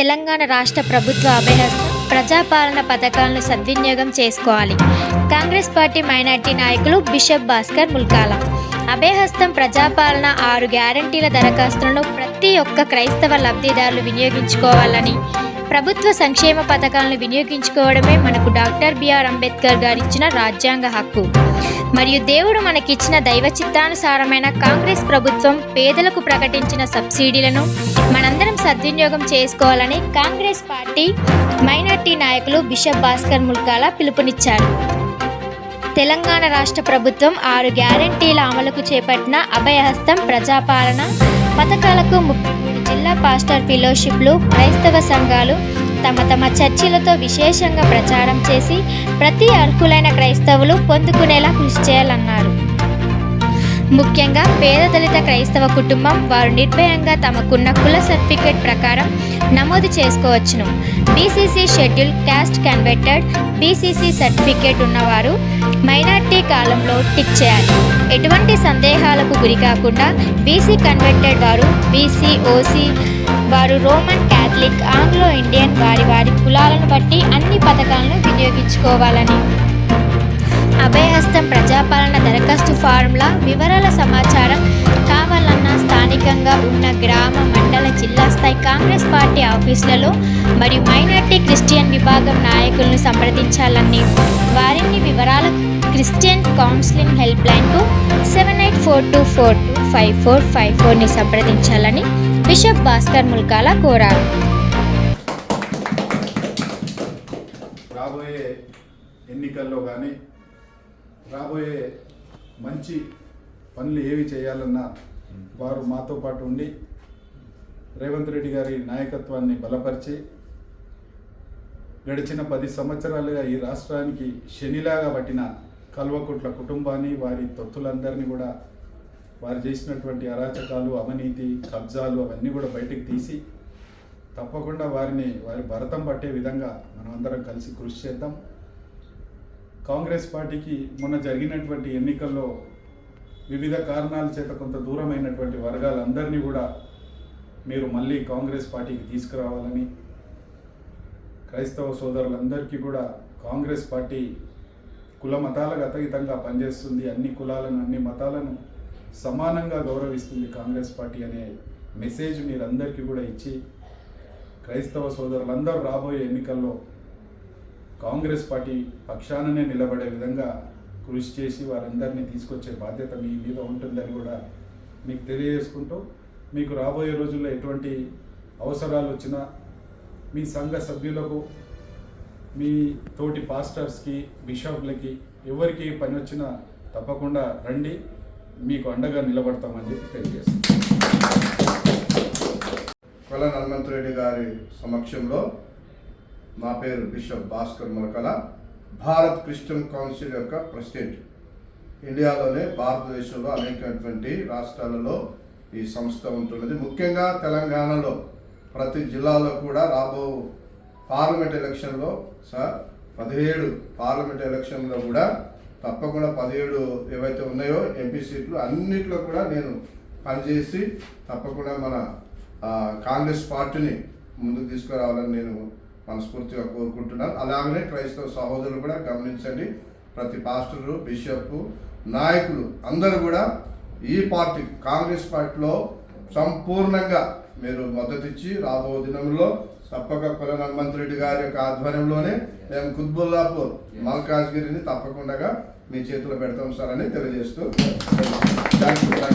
తెలంగాణ రాష్ట్ర ప్రభుత్వ అభయహస్తం ప్రజాపాలన పథకాలను సద్వినియోగం చేసుకోవాలి. కాంగ్రెస్ పార్టీ మైనార్టీ నాయకులు బిషప్ భాస్కర్ ముల్కాల. అభయహస్తం ప్రజాపాలన ఆరు గ్యారంటీల దరఖాస్తులను ప్రతి ఒక్క క్రైస్తవ లబ్ధిదారులు వినియోగించుకోవాలని ప్రభుత్వ సంక్షేమ పథకాలను వినియోగించుకోవడమే మనకు డాక్టర్ బిఆర్ అంబేద్కర్ గారు ఇచ్చిన రాజ్యాంగ హక్కు. మరియు దేవుడు మనకిచ్చిన దైవ చిత్తానుసారమైన కాంగ్రెస్ ప్రభుత్వం పేదలకు ప్రకటించిన సబ్సిడీలను మనందరం సద్వినియోగం చేసుకోవాలని కాంగ్రెస్ పార్టీ మైనార్టీ నాయకులు బిషప్ భాస్కర్ ముల్కాల పిలుపునిచ్చారు. తెలంగాణ రాష్ట్ర ప్రభుత్వం ఆరు గ్యారంటీల అమలుకు చేపట్టిన అభయహస్తం ప్రజాపాలన పథకాలకు ముప్పై జిల్లా పాస్టర్ ఫిలోషిప్లు క్రైస్తవ సంఘాలు తమ తమ చర్చిలతో విశేషంగా ప్రచారం చేసి ప్రతి అర్హులైన క్రైస్తవులు పొందుకునేలా కృషి చేయాలన్నారు. ముఖ్యంగా పేద దళిత క్రైస్తవ కుటుంబం వారు నిర్భయంగా తమకున్న కుల సర్టిఫికేట్ ప్రకారం నమోదు చేసుకోవచ్చును. BCC schedule caste converted BCC certificate ఉన్నవారు మైనార్టీ కాలంలో టిక్ చేయాలి. ఎటువంటి సందేహాలకు గురి కాకుండా బీసీ కన్వర్టెడ్ వారు బీసీ ఓసీ వారు రోమన్ క్యాథలిక్ ఆంగ్లో ఇండియన్ వారి వారి కులాలను బట్టి అన్ని పథకాలను వినియోగించుకోవాలని అభయహస్తం ప్రజాపాలన దరఖాస్తు ఫారంల వివరాల సమాచారం కావాలన్నా స్థానికంగా ఉన్న గ్రామ మండల జిల్లా స్థాయి కాంగ్రెస్ పార్టీ ఆఫీసులలో మరియు మైనార్టీ క్రిస్టియన్ విభాగం నాయకులను సంప్రదించాలని. వారిని వివరాల Christian counselling help లైన్కు seven eight four two four two five four five ఫోర్ని సంప్రదించాలని బిషప్ భాస్కర్ ముల్కాల కోరారు. రాబోయే ఎన్నికల్లో కానీ రాబోయే మంచి పనులు ఏవి చేయాలన్నా వారు మాతో పాటు ఉండి రేవంత్ రెడ్డి గారి నాయకత్వాన్ని బలపరిచి గడిచిన పది సంవత్సరాలుగా ఈ రాష్ట్రానికి శనిలాగా పట్టిన కల్వకుట్ల కుటుంబాన్ని వారి తొత్తులందరినీ కూడా వారు చేసినటువంటి అరాచకాలు అవినీతి కబ్జాలు అవన్నీ కూడా బయటకు తీసి తప్పకుండా వారిని వారి భరతం పట్టే విధంగా మనం అందరం కలిసి కృషి చేద్దాం. కాంగ్రెస్ పార్టీకి మొన్న జరిగినటువంటి ఎన్నికల్లో వివిధ కారణాల చేత కొంత దూరమైనటువంటి వర్గాలందరినీ కూడా మీరు మళ్ళీ కాంగ్రెస్ పార్టీకి తీసుకురావాలని క్రైస్తవ సోదరులందరికీ కూడా కాంగ్రెస్ పార్టీ కుల మతాలకు అతీతంగా పనిచేస్తుంది. అన్ని కులాలను అన్ని మతాలను సమానంగా గౌరవిస్తుంది కాంగ్రెస్ పార్టీ అనే మెసేజ్ మీరందరికీ కూడా ఇచ్చి క్రైస్తవ సోదరులందరూ రాబోయే ఎన్నికల్లో కాంగ్రెస్ పార్టీ పక్షాననే నిలబడే విధంగా కృషి చేసి వారందరినీ తీసుకొచ్చే బాధ్యత మీ మీద ఉంటుందని కూడా మీకు తెలియజేసుకుంటూ మీకు రాబోయే రోజుల్లో ఎటువంటి అవసరాలు వచ్చినా మీ సంఘ సభ్యులకు మీ తోటి పాస్టర్స్కి బిషప్లకి ఎవరికి పని వచ్చినా తప్పకుండా రండి. మీకు అండగా నిలబడతామని చెప్పి తెలియజేస్తాం కొల హనుమంతరెడ్డి గారి సమక్షంలో నా పేరు bishop Bhaskar Mulakala. Bharat Christian Council యొక్క ప్రెసిడెంట్. ఇండియాలోనే భారతదేశంలో అనేకటువంటి రాష్ట్రాలలో ఈ సంస్థ ఉంటున్నది. ముఖ్యంగా తెలంగాణలో ప్రతి జిల్లాలో కూడా రాబో పార్లమెంట్ ఎలక్షన్లో సార్ పదిహేడు పార్లమెంట్ ఎలక్షన్లో కూడా తప్పకుండా పదిహేడు ఏవైతే ఉన్నాయో ఎంపీ సీట్లు అన్నిట్లో కూడా నేను పనిచేసి తప్పకుండా మన కాంగ్రెస్ పార్టీని ముందుకు తీసుకురావాలని నేను మనస్ఫూర్తిగా కోరుకుంటున్నాను. అలాగనే క్రైస్తవ సహోదరులు కూడా గమనించండి. ప్రతి పాస్టరు బిషప్ నాయకులు అందరూ కూడా ఈ పార్టీ కాంగ్రెస్ పార్టీలో సంపూర్ణంగా మీరు మద్దతిచ్చి రాబో దినంలో తప్పక కుల హనుమంతరెడ్డి గారి యొక్క ఆధ్వర్యంలోనే మేము కుత్బుల్లాపూర్ మల్కాజ్గిరిని తప్పకుండా మీ చేతిలో పెడతాం సార్ అని తెలియజేస్తూ థ్యాంక్ యూ థ్యాంక్ యూ